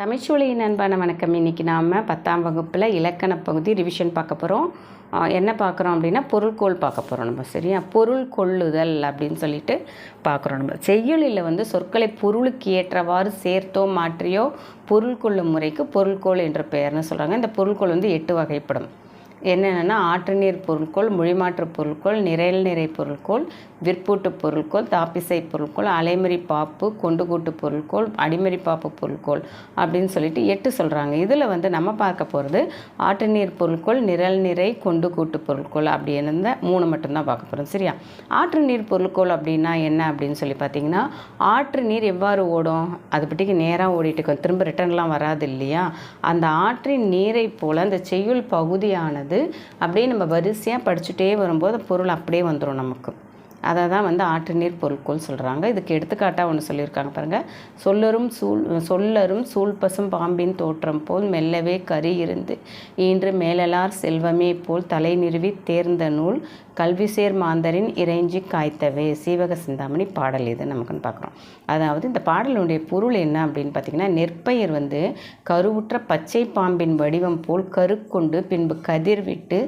தமிழ்ச்சூழியின் அன்பான வணக்கம். இன்றைக்கி நாம் பத்தாம் வகுப்பில் இலக்கண பகுதி ரிவிஷன் பார்க்க போகிறோம் என்ன பார்க்குறோம் அப்படின்னா பொருள்கோள் பார்க்க போகிறோம் நம்ம சரியா? பொருள் கொள்ளுதல் அப்படின்னு சொல்லிட்டு பார்க்குறோம் நம்ம. செய்யுளில் வந்து சொற்களை பொருளுக்கு ஏற்றவாறு சேர்த்தோ மாற்றியோ பொருள் கொள்ளும் முறைக்கு பொருள்கோள் என்ற பெயர்னு சொல்கிறாங்க இந்த பொருள்கோள் வந்து எட்டு வகைப்படும். என்னென்னா ஆற்று நீர் பொருட்கோள் மொழிமாற்று பொருட்கோள் நிறையல் நிறை பொருட்கோள் விற்பூட்டு பொருட்கோள் தாப்பிசை பொருட்கோள் அலைமறி பாப்பு கொண்டுகூட்டு பொருட்கோள் அடிமறி பாப்பு பொருட்கோள் அப்படின்னு சொல்லிட்டு எட்டு சொல்கிறாங்க இதில் வந்து நம்ம பார்க்க போகிறது ஆற்று நீர் பொருட்கோள் நிரல் நிறை கொண்டு கூட்டு பொருட்கோள் அப்படின்னு மூணு மட்டும்தான் பார்க்க போகிறோம் சரியா? ஆற்று நீர் பொருட்கோள் அப்படின்னா என்ன அப்படின்னு சொல்லி பார்த்தீங்கன்னா ஆற்று நீர் எவ்வாறு ஓடும்? அது பற்றிக்கு நேராக ஓடிட்டு இருக்கும் திரும்ப ரிட்டர்ன்லாம் வராது இல்லையா? அந்த ஆற்றின் நீரை போல் அந்த செய்யுள் பகுதியானது அப்படியே நம்ம வரிசையாக படிச்சுட்டே வரும்போது பொருள் அப்படியே வந்துடும் நமக்கு. அதை தான் வந்து ஆற்று நீர் பொருட்கோள் சொல்கிறாங்க இதுக்கு எடுத்துக்காட்டாக ஒன்று சொல்லியிருக்காங்க பாருங்கள் சொல்லரும் சூழ் சொல்லரும் சூழ்பசும் பாம்பின் தோற்றம் போல் மெல்லவே கரி இருந்து ஈன்று மேலலார் செல்வமே போல் தலை நிறுவி தேர்ந்த நூல் கல்விசேர் மாந்தரின் இறைஞ்சி காய்த்தவே. சீவக சிந்தாமணி பாடல் இது நமக்குன்னு பார்க்குறோம் அதாவது இந்த பாடலுடைய பொருள் என்ன அப்படின்னு பார்த்தீங்கன்னா நெற்பயிர் வந்து கருவுற்ற பச்சை பாம்பின் வடிவம் போல் கருக்கொண்டு பின்பு கதிர் விட்டு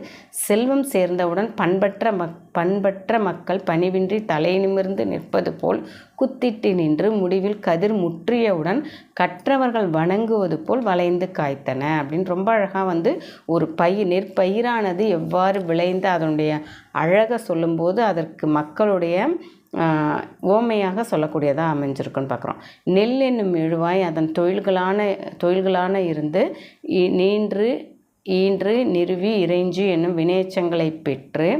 செல்வம் சேர்ந்தவுடன் பண்பற்ற மக் பண்பற்ற மக்கள் பணிவின்றி தலை நிமிர்ந்து நிற்பது போல் குத்திட்டு நின்று முடிவில் கதிர் முற்றியவுடன் கற்றவர்கள் வணங்குவது போல் வளைந்து காய்த்தன அப்படின்னு ரொம்ப அழகாக வந்து ஒரு பயிர் நெற்பயிரானது எவ்வாறு விளைந்து அதனுடைய அழகை சொல்லும்போது அதற்கு மக்களுடைய ஓமையாக சொல்லக்கூடியதாக அமைஞ்சிருக்குன்னு பார்க்குறோம். நெல் என்னும் எழுவாய் அதன் தொழில்களான தொழில்களான இருந்து நீன்று ஈன்று நிறுவி இறைஞ்சு என்னும் வினையச்சங்களை பெற்று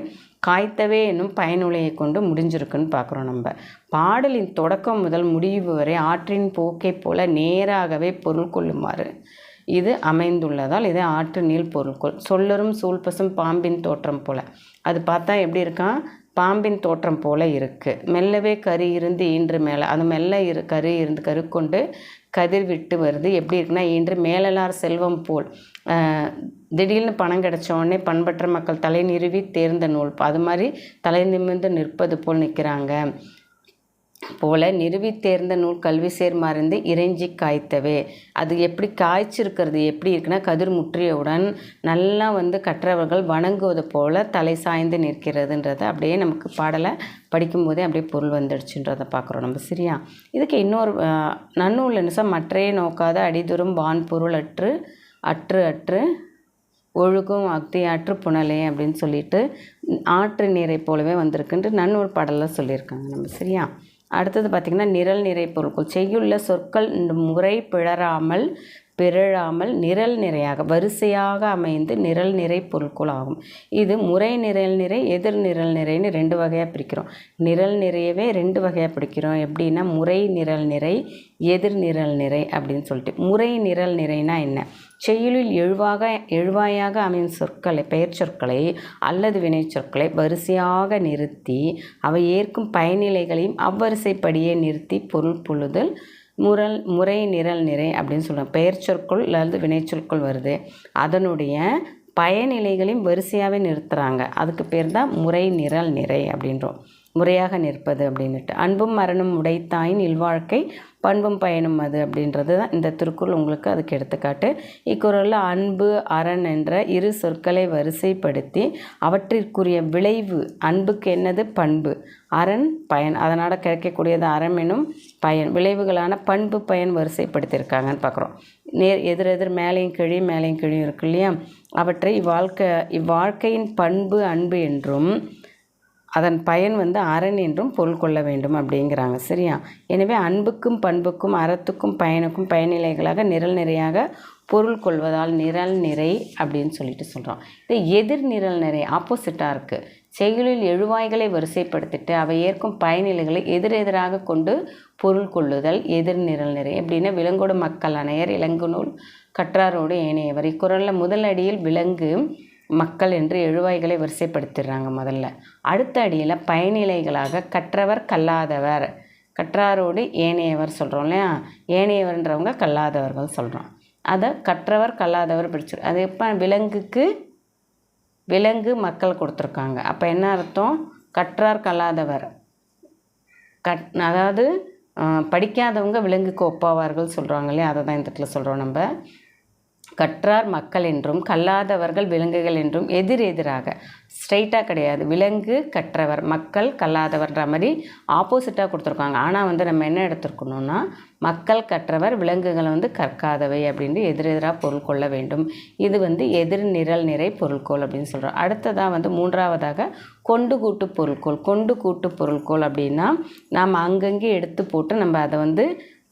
காய்த்தவே என்னும் பயனுலையை கொண்டு முடிஞ்சிருக்குன்னு பார்க்குறோம் நம்ம. பாடலின் தொடக்கம் முதல் முடிவு வரை ஆற்றின் போக்கை போல நேராகவே பொருள் கொள்ளுமாறு. இது அமைந்துள்ளதால் இது ஆற்று நீள் பொருட்கள் சொல்லரும் சூழ்பசும் பாம்பின் தோற்றம் போல. அது பார்த்தா எப்படி இருக்கான்? பாம்பின் தோற்றம் போல இருக்குது மெல்லவே கரு இருந்து ஈன்று மேலே அது மெல்ல இரு கரு இருந்து கருக்கொண்டு கதிர் விட்டு வருது. எப்படி இருக்குன்னா இன்று மேலலார் செல்வம் போல். திடீர்னு பணம் கிடச்ச உடனே பண்பற்ற மக்கள் தலை நிறுவி தேர்ந்த நூல். அது மாதிரி தலை நிமிர்ந்து நிற்பது போல் நிற்கிறாங்க போல நிறுவித்தேர்ந்த நூல் கல்வி சேர்மாறிந்து இறைஞ்சி காய்த்தவே. அது எப்படி காய்ச்சிருக்கிறது? எப்படி இருக்குன்னா கதிர் முற்றியவுடன் நல்லா வந்து கற்றவர்கள் வணங்குவது போல தலை சாய்ந்து நிற்கிறதுன்றத அப்படியே நமக்கு பாடலை படிக்கும்போதே அப்படியே பொருள் வந்துடுச்சுன்றதை பார்க்குறோம் நம்ம சரியா? இதுக்கு இன்னொரு நன்னூல் என்ன மற்றையே நோக்காத அடிதுரும் வான் பொருள் அற்று அற்று அற்று ஒழுகும் அக்தி ஆற்று புனலே அப்படின்னு சொல்லிட்டு ஆற்று நீரை போலவே வந்திருக்குன்ட்டு நன்னூல் பாடலில் சொல்லியிருக்காங்க நம்ம சரியா? அடுத்தது பார்த்திங்கன்னா நிரல் நிறை பொருட்கள். செய்யுள்ள சொற்கள் முறை பிழறாமல் பிறழாமல் நிரல் நிறையாக வரிசையாக அமைந்து நிரல் நிறை பொருட்கள் ஆகும். இது முறை நிரல் நிறை எதிர் நிரல் நிறைன்னு ரெண்டு வகையாக பிரிக்கிறோம். நிரல் நிறையவே ரெண்டு வகையாக பிடிக்கிறோம் எப்படின்னா முறை நிரல் நிறை எதிர் நிரல் நிறை அப்படின்னு சொல்லிட்டு. முறை நிரல் நிறைனா என்ன? செய்யுளில் எழுவாக எழுவாயாக அமையும் சொற்களை பெயர் சொற்களை அல்லது வினை சொற்களை வரிசையாக நிறுத்தி அவை ஏற்கும் பயனிலைகளையும் அவ்வரிசைப்படியே நிறுத்தி பொருள் புழுதல் முரல் முறை நிரல் நிறை அப்படின்னு சொல்கிறோம் பெயர் சொற்கள் அல்லது வினைச்சொற்கள் வருது. அதனுடைய பயநிலைகளையும் வரிசையாகவே நிறுத்துகிறாங்க அதுக்கு பேர் தான் முறை நிரல் நிறை அப்படின்றோம். முறையாக நிற்பது அப்படின்ட்டு அன்பும் மரணம் உடைத்தாயின் இல்வாழ்க்கை பண்பும் பயனும் அது அப்படின்றது தான் இந்த திருக்குறள் உங்களுக்கு அதுக்கு எடுத்துக்காட்டு. இக்குறளில் அன்பு அரண் என்ற இரு சொற்களை வரிசைப்படுத்தி அவற்றிற்குரிய விளைவு அன்புக்கு என்னது? பண்பு. அரண் பயன். அதனால் கிடைக்கக்கூடியது அறம் எனும் பயன். விளைவுகளான பண்பு பயன் வரிசைப்படுத்தியிருக்காங்கன்னு பார்க்குறோம். நேர் எதிர் எதிர் மேலையும் கிழி மேலையும் கிழியும் இருக்கு இல்லையா? அவற்றை இவ்வாழ்க்கை இவ்வாழ்க்கையின் பண்பு அன்பு என்றும் அதன் பயன் வந்து அரண் என்றும் பொருள் கொள்ள வேண்டும் அப்படிங்கிறாங்க. சரியா? எனவே அன்புக்கும் பண்புக்கும் அறத்துக்கும் பயனுக்கும் பயனிலைகளாக நிரல் நிறையாக பொருள் கொள்வதால் நிரல் நிறை அப்படின்னு சொல்லிட்டு சொல்கிறோம் இது எதிர் நிரல் நிறை ஆப்போசிட்டாக இருக்குது செயலில் எழுவாய்களை வரிசைப்படுத்திட்டு அவை ஏற்கும் பயனிலைகளை எதிரெதிராக கொண்டு பொருள் கொள்ளுதல் எதிர் நிரல் நிறை எப்படின்னா விலங்கோடு மக்கள் அணையர் இலங்கு நூல் கற்றாரோடு ஏனையவர். இக்குறளில் முதல் அடியில் விலங்கு மக்கள் என்று எழுவாய்களை வரிசைப்படுத்திடுறாங்க முதல்ல. அடுத்த அடியில் பயனிலைகளாக கற்றவர் கல்லாதவர். கற்றாரோடு ஏனையவர் சொல்கிறோம் இல்லையா? ஏனையவர்ன்றவங்க கல்லாதவர்கள் சொல்கிறோம் அதை கற்றவர் கல்லாதவர் பிடிச்சிரு. அது எப்போ? விலங்குக்கு விலங்கு மக்கள் கொடுத்துருக்காங்க. அப்போ என்ன அர்த்தம்? கற்றார் கல்லாதவர். கட் அதாவது படிக்காதவங்க விலங்குக்கு ஒப்பாவார்கள் சொல்கிறாங்க இல்லையா? அதை தான் இந்த இடத்துல சொல்கிறோம் நம்ம. கற்றார் மக்கள் என்றும் கல்லாதவர்கள் விலங்குகள் என்றும் எதிர் எதிராக. ஸ்ட்ரைட்டாக கிடையாது. விலங்கு கற்றவர் மக்கள் கல்லாதவர்ன்ற மாதிரி ஆப்போசிட்டாக கொடுத்துருக்காங்க. ஆனால் வந்து நம்ம என்ன எடுத்துருக்கணும்னா மக்கள் கற்றவர் விலங்குகளை வந்து கற்காதவை அப்படின்ட்டு எதிரெதிராக பொருள் கொள்ள வேண்டும். இது வந்து எதிர் நிரல் நிறை பொருள்கோள் அப்படின்னு சொல்கிறோம் அடுத்ததாக வந்து மூன்றாவதாக கொண்டு கூட்டு பொருள்கோள். கொண்டு கூட்டு பொருள்கோள் அப்படின்னா நாம் அங்கங்கே எடுத்து போட்டு நம்ம அதை வந்து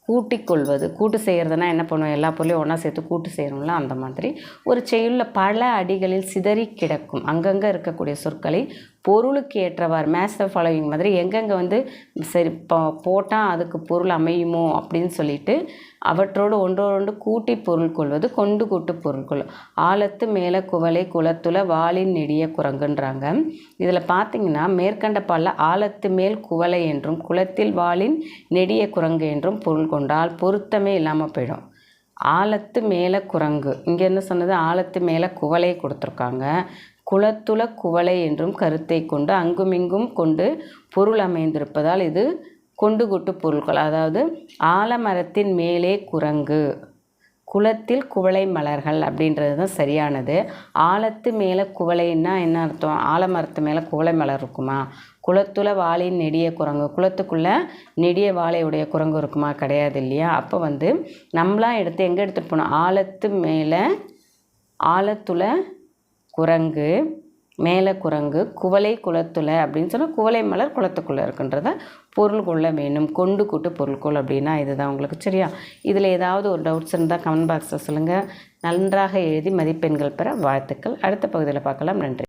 கூட்டிக்கொள்வது கூட்டு செய்கிறதுனா என்ன பண்ணுவோம்? எல்லா பொருளையும் ஒன்றா சேர்த்து கூட்டு செய்கிறோம்ல அந்த மாதிரி. ஒரு செயலில் பல அடிகளில் சிதறி கிடக்கும். அங்கங்கே இருக்கக்கூடிய சொற்களை பொருளுக்கு ஏற்றவாறு மேட்ச் த ஃபாலோவிங் மாதிரி எங்கெங்கே வந்து சரி இப்போ போட்டால் அதுக்கு பொருள் அமையுமோ அப்படின்னு சொல்லிட்டு அவற்றோடு ஒன்றோடு கூட்டி பொருள் கொள்வது கொண்டு கூட்டு பொருள் கொள்ளும் ஆழத்து மேலே குவளை குளத்துல வாளின் நெடிய குரங்குன்றாங்க. இதில் பார்த்தீங்கன்னா மேற்கண்ட பால்ல ஆழத்து மேல் குவளை என்றும் குளத்தில் வாளின் நெடிய குரங்கு என்றும் பொருள் கொண்டால் பொருத்தமே இல்லாமல் போயிடும். ஆழத்து மேலே குரங்கு. இங்கே என்ன சொன்னது? ஆழத்து மேலே குவளை கொடுத்துருக்காங்க. குளத்துல குவளை என்றும் கருத்தை கொண்டு அங்குமிங்கும் கொண்டு பொருள் அமைந்திருப்பதால் இது கொண்டு கொட்டு பொருட்கள் அதாவது ஆலமரத்தின் மேலே குரங்கு குளத்தில் குவளை மலர்கள் அப்படின்றது தான் சரியானது. ஆழத்து மேலே குவளைன்னா என்ன அர்த்தம்? ஆலமரத்து மேலே குவளை மலர் இருக்குமா? குளத்துல வாளின் நெடிய குரங்கு குளத்துக்குள்ளே நெடிய வாழையுடைய குரங்கு இருக்குமா? கிடையாது இல்லையா? அப்போ வந்து நம்மளாம் எடுத்து எங்கே எடுத்துகிட்டு போனோம் ஆழத்து மேலே ஆழத்துல குரங்கு மேலே குரங்கு குவளை குளத்துல அப்படின்னு சொன்னால் குவளை மலர் குளத்துக்குள்ளே இருக்குன்றத பொருள் கொள்ள வேணும் கொண்டு கூட்டு பொருள் கொள் அப்படின்னா இதுதான் உங்களுக்கு சரியா? இதில் ஏதாவது ஒரு டவுட்ஸ் இருந்தால் கமெண்ட் பாக்ஸில் சொல்லுங்கள் நன்றாக எழுதி மதிப்பெண்கள் பெற வாழ்த்துக்கள். அடுத்த பகுதியில் பார்க்கலாம். நன்றி.